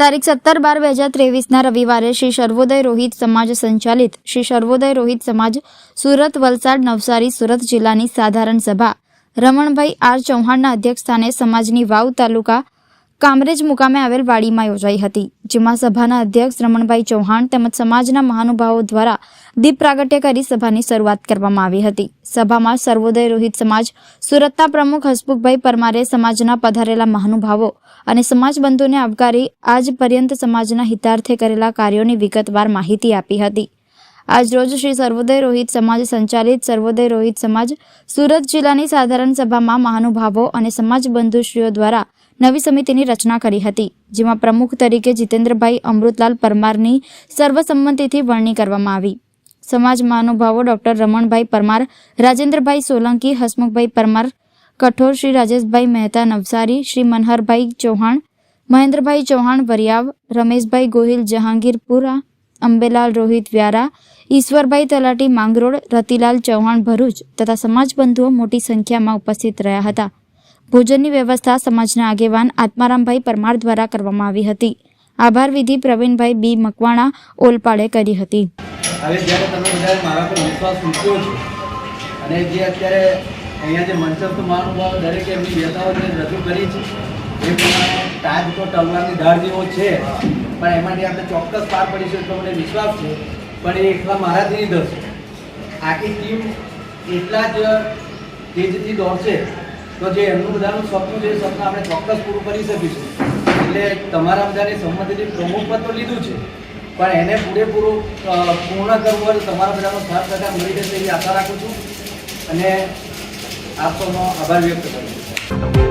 તારીખ સત્તર બાર બે હજાર ત્રેવીસના રવિવારે શ્રી સર્વોદય રોહિત સમાજ સંચાલિત શ્રી સર્વોદય રોહિત સમાજ સુરત વલસાડ નવસારી સુરત જિલ્લાની સાધારણ સભા. રમણભાઈ આર ચૌહાણના અધ્યક્ષસ્થાને સમાજની વાવ તાલુકા કામરેજ મુકામે આવેલ વાડીમાં યોજાઈ હતી, જેમાં સભાના અધ્યક્ષ રમણભાઈ ચૌહાણ તેમજ સમાજના મહાનુભાવો દ્વારા દીપ પ્રાગટ્ય કરી સભાની શરૂઆત કરવામાં આવી હતી. સભામાં સર્વોદય રોહિત સમાજ, સુરતના પ્રમુખ હસમુખભાઈ પરમારે સમાજના પધારેલા મહાનુભાવો અને સમાજ બંધુને આવકારી આજ પર્યંત સમાજના હિતાર્થે કરેલા કાર્યોની વિગતવાર માહિતી આપી હતી. આજરોજ શ્રી સર્વોદય રોહિત સમાજ સંચાલિત સર્વોદય રોહિત સમાજ સુરત જિલ્લાની સાધારણ સભામાં મહાનુભાવો અને સમાજ બંધુશ્રીઓ દ્વારા નવી સમિતિની રચના કરી હતી, જેમાં પ્રમુખ તરીકે જીતેન્દ્રભાઈ અમૃતલાલ પરમારની સર્વસંમતિથી વરણી કરવામાં આવી. સમાજ મહાનુભાવો ડોક્ટર રમણભાઈ પરમાર, રાજેન્દ્રભાઈ સોલંકી, હસમુખભાઈ પરમાર, કઠોર શ્રી રાજેશભાઈ મહેતા નવસારી, શ્રી મનહરભાઈ ચૌહાણ, મહેન્દ્રભાઈ ચૌહાણ વરિયાવ, રમેશભાઈ ગોહિલ જહાંગીરપુરા અંબેલાલ રોહિત વ્યારા, ઈશ્વરભાઈ તલાટી માંગરોળ, રતિલાલ ચૌહાણ ભરૂચ તથા સમાજ બંધુઓ મોટી સંખ્યામાં ઉપસ્થિત રહ્યા હતા. ભોજનની વ્યવસ્થા સમાજના આગેવાન આત્મારામભાઈ પરમાર દ્વારા કરવામાં આવી હતી. આભાર વિધિ પ્રવીણભાઈ બી મકવાણા ઓલપાડે કરી હતી. હવે જ્યારે તમે બધાએ મારા પર વિશ્વાસ મૂક્યો છે, અને જે અત્યારે અહીંયા જે મંચસ્થ મહાનુભાવો દરેકે એમની વ્યથાઓ જે રજૂ કરી છે, એ તાજ તો ટલવાની ધાર જેવો છે. પણ એમાંથી આપણે ચોક્કસ પાર પડીશું એટલો મને વિશ્વાસ છે, પણ એ એકલા મારાથી નહીં દોડશે આખી ટીમ એટલા જ તેજથી દોડશે, તો જે એમનું બધાનું સપનું છે, એ સપનું આપણે ચોક્કસ પૂરું કરી શકીશું. એટલે તમારા બધાની સંમતિથી પ્રમુખ પદ તો લીધું છે. પણ એને પૂરેપૂરું પૂર્ણ કરવું હોય તો તમારા બધાનો સાથ સહકાર મળી જશે એવી આશા રાખું છું. અને આપ સૌનો આભાર વ્યક્ત કરું છું.